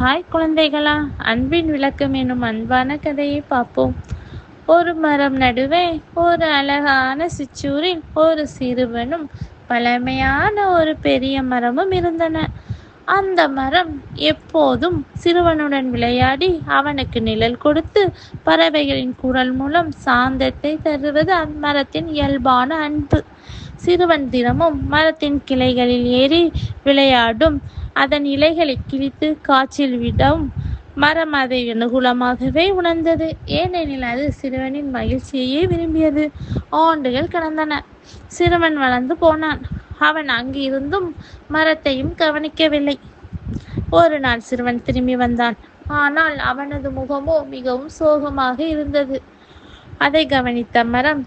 Hi குழந்தைகளா அன்பின் விளக்கம் எனும் அன்பான கதையை பார்ப்போம். ஒரு மரம் நடுவே ஒரு அழகான சிற்றூரில் ஒரு சிறுவனும் பழமையான ஒரு பெரிய மரமும் இருந்தன. அந்த மரம் எப்போதும் சிறுவனுடன் விளையாடி அவனுக்கு நிழல் கொடுத்து பறவைகளின் குரல் மூலம் சாந்தத்தை தருவது அம்மரத்தின் இயல்பான அன்பு. சிறுவன் தினமும் மரத்தின் கிளைகளில் ஏறி விளையாடும் அதன் இலைகளை கிழித்து காற்றில் விடவும் மரம் அதை அனுகூலமாகவே உணர்ந்தது. ஏனெனில் அது சிறுவனின் மகிழ்ச்சியையே விரும்பியது. ஆண்டுகள் கடந்தன. சிறுவன் வளர்ந்து போனான். அவன் அங்கு இருந்தும் மரத்தையும் கவனிக்கவில்லை. ஒரு நாள் சிறுவன் திரும்பி வந்தான். ஆனால் அவனது முகமோ மிகவும் சோகமாக இருந்தது. அதை கவனித்த மரம்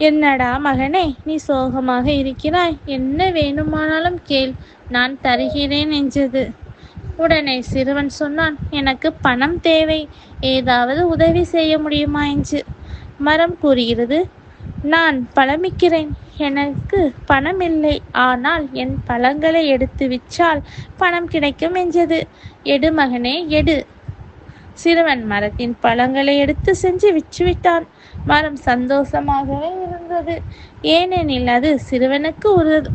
என்னடா மகனே நீ சோகமாக இருக்கிறாய். என்ன வேணுமானாலும் கேள். நான் தருகிறேன் என்றது. உடனே சிறுவன் சொன்னான் எனக்கு பணம் தேவை. ஏதாவது உதவி செய்ய முடியுமா? என்று. மரம் கூறுகிறது நான் பழமிக்கிறேன். எனக்கு பணம் இல்லை. ஆனால் என் பழங்களை எடுத்து விற்றால் பணம் கிடைக்கும் என்றது. எடு மகனே எடு. சிறுவன் மரத்தின் பழங்களை எடுத்து சென்று விற்றுவிட்டான். மரம் சந்தோஷமாகவே இருந்தது ஏனெனில் அது சிறுவனுக்கு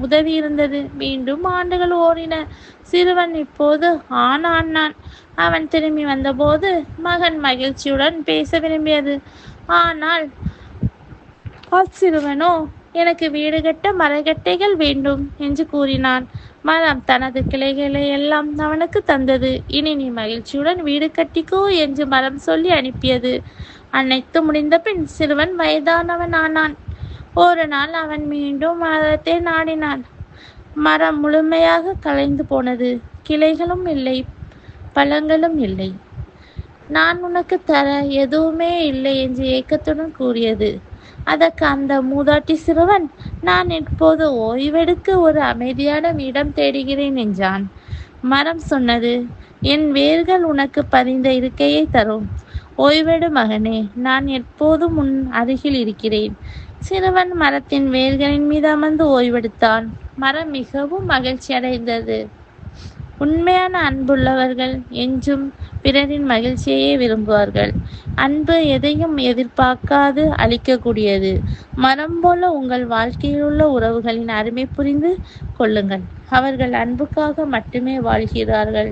உதவி இருந்தது. மீண்டும் ஆண்டுகள் ஓடின. சிறுவன் இப்போது ஆண் ஆனான் அவன் திரும்பி வந்தபோது மகன் மகிழ்ச்சியுடன் பேச விரும்பியது. ஆனால் அச்சிறுவனோ எனக்கு வீடு கட்ட மரக்கட்டைகள் வேண்டும் என்று கூறினான். மரம் தனது கிளைகளை எல்லாம் அவனுக்கு தந்தது. இனி நீ மகிழ்ச்சியுடன் வீடு கட்டிக்கோ என்று மரம் சொல்லி அனுப்பியது. அனைத்து முடிந்த பின் சிறுவன் வயதானவன் ஆனான் ஒரு நாள் அவன் மீண்டும் மரத்தை நாடினான். மரம் முழுமையாக கலைந்து போனது. கிளைகளும் இல்லை பழங்களும் இல்லை. நான் உனக்கு தர எதுவுமே இல்லை என்று ஏக்கத்துடன் கூறியது. அதற்கு அந்த மூதாட்டி சிறுவன் நான் இப்போது ஓய்வெடுக்க ஒரு அமைதியான இடம் தேடுகிறேன் என்றான். மரம் சொன்னது என் வேர்கள் உனக்கு பதிந்த இருக்கையை தரும். ஓய்வெடு மகனே நான் எப்போதும் உன் அருகில் இருக்கிறேன். சிறுவன் மரத்தின் வேர்களின் மீது அமர்ந்து ஓய்வெடுத்தான். மரம் மிகவும் மகிழ்ச்சி அடைந்தது. உண்மையான அன்புள்ளவர்கள் என்றும் பிறரின் மகிழ்ச்சியையே விரும்புவார்கள். அன்பு எதையும் எதிர்பார்க்காது அளிக்கக்கூடியது. மரம் போல உங்கள் வாழ்க்கையில் உள்ள உறவுகளின் அருமை புரிந்து கொள்ளுங்கள். அவர்கள் அன்புக்காக மட்டுமே வாழ்கிறார்கள்.